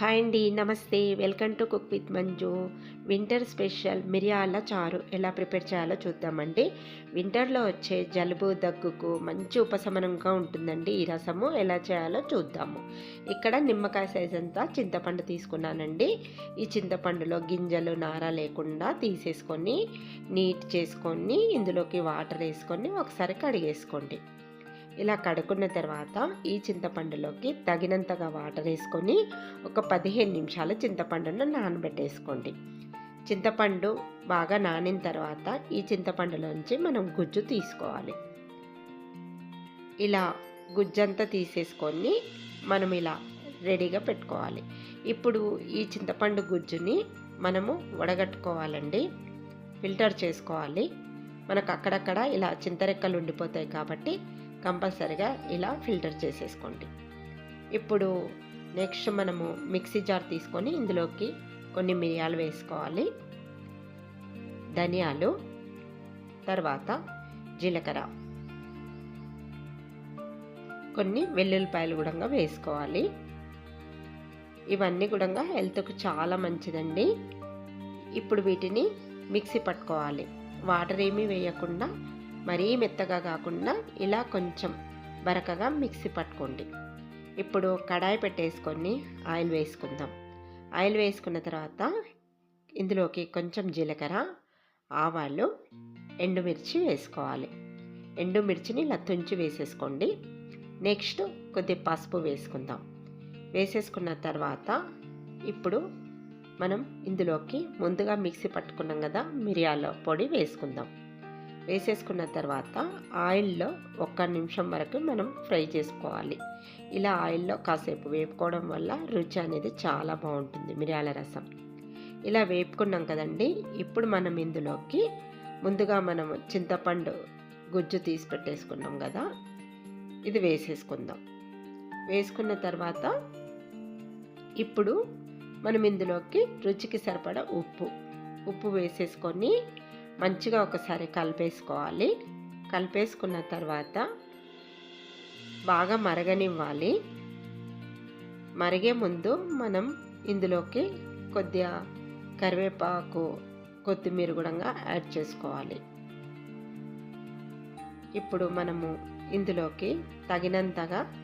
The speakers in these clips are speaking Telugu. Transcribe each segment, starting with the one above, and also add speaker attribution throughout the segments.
Speaker 1: హాయ్ అండి నమస్తే. Welcome to cook with Manju. Winter special మిరియాల చారు ఎలా ప్రిపేర్ చేయాలో చూద్దామండి. వింటర్లో వచ్చే జలుబు దగ్గుకు మంచి ఉపశమనంగా ఉంటుందండి ఈ రసము. ఎలా చేయాలో చూద్దాము. ఇక్కడ నిమ్మకాయ సైజ్ అంతా చింతపండు తీసుకున్నానండి. ఈ చింతపండులో గింజలు నార లేకుండా తీసేసుకొని నీట్ చేసుకొని ఇందులోకి వాటర్ వేసుకొని ఒకసారి కడిగేసుకోండి. ఇలా కడుక్కున్న తర్వాత ఈ చింతపండులోకి తగినంతగా వాటర్ వేసుకొని ఒక పదిహేను నిమిషాలు చింతపండును నానబెట్టేసుకోండి. చింతపండు బాగా నానిన తర్వాత ఈ చింతపండులోంచి మనం గుజ్జు తీసుకోవాలి. ఇలా గుజ్జంతా తీసేసుకొని మనం ఇలా రెడీగా పెట్టుకోవాలి. ఇప్పుడు ఈ చింతపండు గుజ్జుని మనము వడగట్టుకోవాలండి. ఫిల్టర్ చేసుకోవాలి. మనకు అక్కడక్కడ ఇలా చింతరెక్కలు ఉండిపోతాయి కాబట్టి కంపల్సరిగా ఇలా ఫిల్టర్ చేసేసుకోండి. ఇప్పుడు నెక్స్ట్ మనము మిక్సీ జార్ తీసుకొని ఇందులోకి కొన్ని మిరియాలు వేసుకోవాలి. ధనియాలు తర్వాత జీలకర్ర. కొన్ని వెల్లుల్లిపాయలు కూడా వేసుకోవాలి. ఇవన్నీ కూడా హెల్త్కు చాలా మంచిదండి. ఇప్పుడు వీటిని మిక్సీ పట్టుకోవాలి. వాటర్ ఏమీ వేయకుండా మరీ మెత్తగా కాకుండా ఇలా కొంచెం బరకగా మిక్సీ పట్టుకోండి. ఇప్పుడు కడాయి పెట్టేసుకొని ఆయిల్ వేసుకుందాం. ఆయిల్ వేసుకున్న తర్వాత ఇందులోకి కొంచెం జీలకర్ర ఆవాలు ఎండుమిర్చి వేసుకోవాలి. ఎండుమిర్చిని ఇలా తుంచి వేసేసుకోండి. నెక్స్ట్ కొద్ది పసుపు వేసుకుందాం. వేసేసుకున్న తర్వాత ఇప్పుడు మనం ఇందులోకి ముందుగా మిక్సీ పట్టుకున్నాం కదా మిరియాల పొడి వేసుకుందాం. వేసేసుకున్న తర్వాత ఆయిల్లో ఒక్క నిమిషం వరకు మనం ఫ్రై చేసుకోవాలి. ఇలా ఆయిల్లో కాసేపు వేపుకోవడం వల్ల రుచి అనేది చాలా బాగుంటుంది మిరియాల రసం. ఇలా వేపుకున్నాం కదండి ఇప్పుడు మనం ఇందులోకి ముందుగా మనం చింతపండు గుజ్జు తీసి పెట్టేసుకున్నాం కదా ఇది వేసేసుకుందాం. వేసుకున్న తర్వాత ఇప్పుడు మనం ఇందులోకి రుచికి సరిపడా ఉప్పు ఉప్పు వేసేసుకొని మంచిగా ఒకసారి కలిపేసుకోవాలి. కలిపేసుకున్న తర్వాత బాగా మరగనివ్వాలి. మరిగే ముందు మనం ఇందులోకి కొద్దిగా కరివేపాకు కొత్తిమీర కూడా యాడ్ చేసుకోవాలి. ఇప్పుడు మనము ఇందులోకి తగినంతగా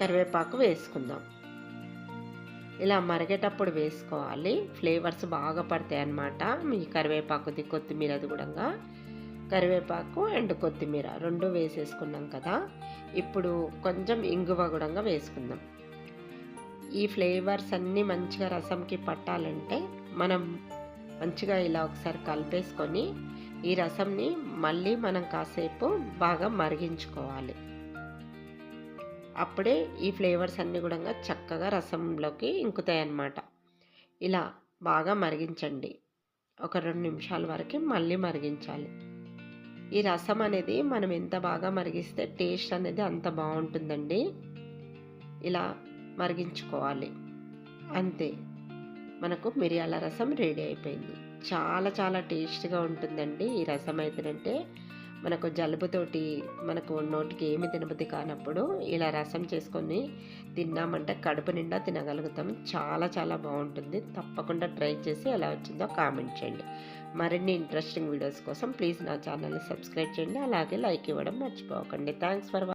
Speaker 1: కరివేపాకు వేసుకుందాం. ఇలా మరిగేటప్పుడు వేసుకోవాలి. ఫ్లేవర్స్ బాగా పడతాయి అన్నమాట. మీ కరివేపాకుది కొత్తిమీరది కూడా. కరివేపాకు అండ్ కొత్తిమీర రెండు వేసేసుకున్నాం కదా. ఇప్పుడు కొంచెం ఇంగువ కూడా వేసుకుందాం. ఈ ఫ్లేవర్స్ అన్నీ మంచిగా రసంకి పట్టాలంటే మనం మంచిగా ఇలా ఒకసారి కలిపేసుకొని ఈ రసంని మళ్ళీ మనం కాసేపు బాగా మరిగించుకోవాలి. అప్పుడే ఈ ఫ్లేవర్స్ అన్నీ కూడా చక్కగా రసంలోకి ఇంకుతాయి అన్నమాట ఇలా బాగా మరిగించండి. ఒక రెండు నిమిషాల వరకు మళ్ళీ మరిగించాలి. ఈ రసం అనేది మనం ఎంత బాగా మరిగిస్తే టేస్ట్ అనేది అంత బాగుంటుందండి. ఇలా మరిగించుకోవాలి. అంతే. మనకు మిరియాల రసం రెడీ అయిపోయింది. చాలా చాలా టేస్ట్గా ఉంటుందండి. ఈ రసం అయితేనంటే మనకు జలుబుతోటి మనకు నోటికి ఏమి తినబుద్ధి కానప్పుడు ఇలా రసం చేసుకొని తిన్నామంటే కడుపు నిండా తినగలుగుతాం. చాలా చాలా బాగుంటుంది. తప్పకుండా ట్రై చేసి ఎలా వచ్చిందో కామెంట్ చేయండి. మరిన్ని ఇంట్రెస్టింగ్ వీడియోస్ కోసం ప్లీజ్ నా ఛానల్ని సబ్స్క్రైబ్ చేయండి. అలాగే లైక్ ఇవ్వడం మర్చిపోకండి. Thanks for